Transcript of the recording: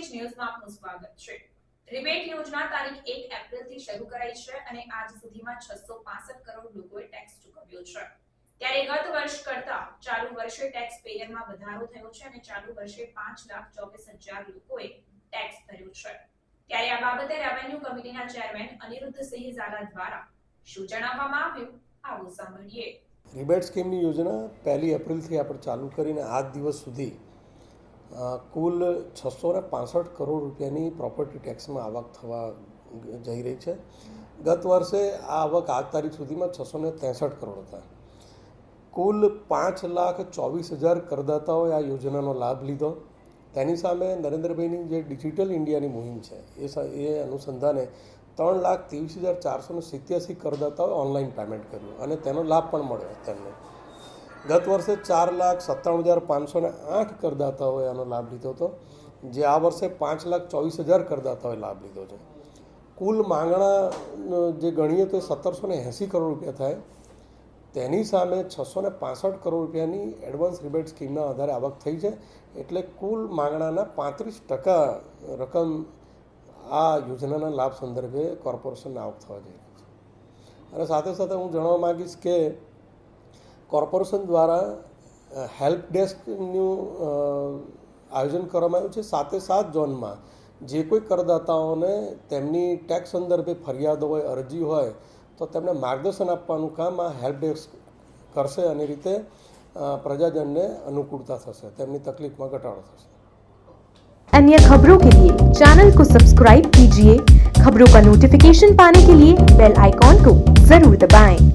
એજ ન્યૂઝમાં આપનું સ્વાગત છે. રિબેટ યોજના તારીખ એક એપ્રિલથી શરૂ કરાઈ છે અને આજ સુધીમાં છસો કરોડ લોકોએ ટેક્સ ચૂકવ્યો છે. ત્યારે ગત વર્ષ કરતા ચાલુ વર્ષે ટેક્સ પેયરમાં વધારો થયો છે અને ચાલુ વર્ષે પાંચ લાખ ચોવીસ હજાર લોકોએ ટેક્સ ભર્યો છે. ત્યારે આ બાબતે રેવન્યુ કમિટીના ચેરમેન અનિરુદ્ધસિંહ ઝાલા દ્વારા શું જણાવવામાં આવ્યું, આવો સાંભળીએ. રિબેટ સ્કીમની યોજના પહેલી એપ્રિલથી આપણે ચાલુ કરીને આજ દિવસ સુધી કુલ છસો ને પાસઠ કરોડ રૂપિયાની પ્રોપર્ટી ટેક્સમાં આવક થવા જઈ રહી છે. ગત વર્ષે આ આવક આજ તારીખ સુધીમાં છસો ને ત્રેસઠ કરોડ હતા. કુલ પાંચ લાખ ચોવીસ હજાર કરદાતાઓએ આ યોજનાનો લાભ લીધો. તેની સામે નરેન્દ્રભાઈની જે ડિજિટલ ઇન્ડિયાની મુહિમ છે, એ એ અનુસંધાને ત્રણ લાખ ત્રેવીસ હજાર ચારસો ને સિત્યાસી કરદાતાઓએ ઓનલાઈન પેમેન્ટ કર્યું અને તેનો લાભ પણ મળ્યો તેમને. ગત વર્ષે ચાર લાખ સત્તાણું હજાર પાંચસો ને આઠ કરદાતાઓએ આનો લાભ લીધો હતો, જે આ વર્ષે પાંચ લાખ ચોવીસ હજાર કરદાતાઓએ લાભ લીધો છે. કુલ માંગણા જે ગણીએ તો સત્તરસો ને એંસી કરોડ રૂપિયા થાય. તેની સામે છસો ને પાસઠ કરોડ રૂપિયાની એડવાન્સ રિબેટ સ્કીમના આધારે આવક થઈ છે. એટલે કુલ માંગણાના પાંત્રીસ ટકા રકમ આ યોજનાના લાભ સંદર્ભે કોર્પોરેશનને આવક થવા જઈ રહી છે. અને સાથે સાથે હું જણાવવા માગીશ કે કોર્પોરેશન દ્વારા હેલ્પ ડેસ્કનું અ, આયોજન કરવામાં આવ્યું છે સાથે સાત ઝોનમાં જે કોઈ કરદાતાઓને તેમની ટેક્સ સંદર્ભે ફરિયાદો હોય અરજી હોય તો તેમને માર્ગદર્શન આપવાનું કામ આ હેલ્પ ડેસ્ક કરશે અને એ રીતે અ, પ્રજાજનને અનુકૂળતા થશે તેમની તકલીફમાં ઘટાડો થશે अन्य खबरों के लिए चैनल को सब्सक्राइब कीजिए खबरों का नोटिफिकेशन पाने के लिए बेल आइकॉन को जरूर दबाएं।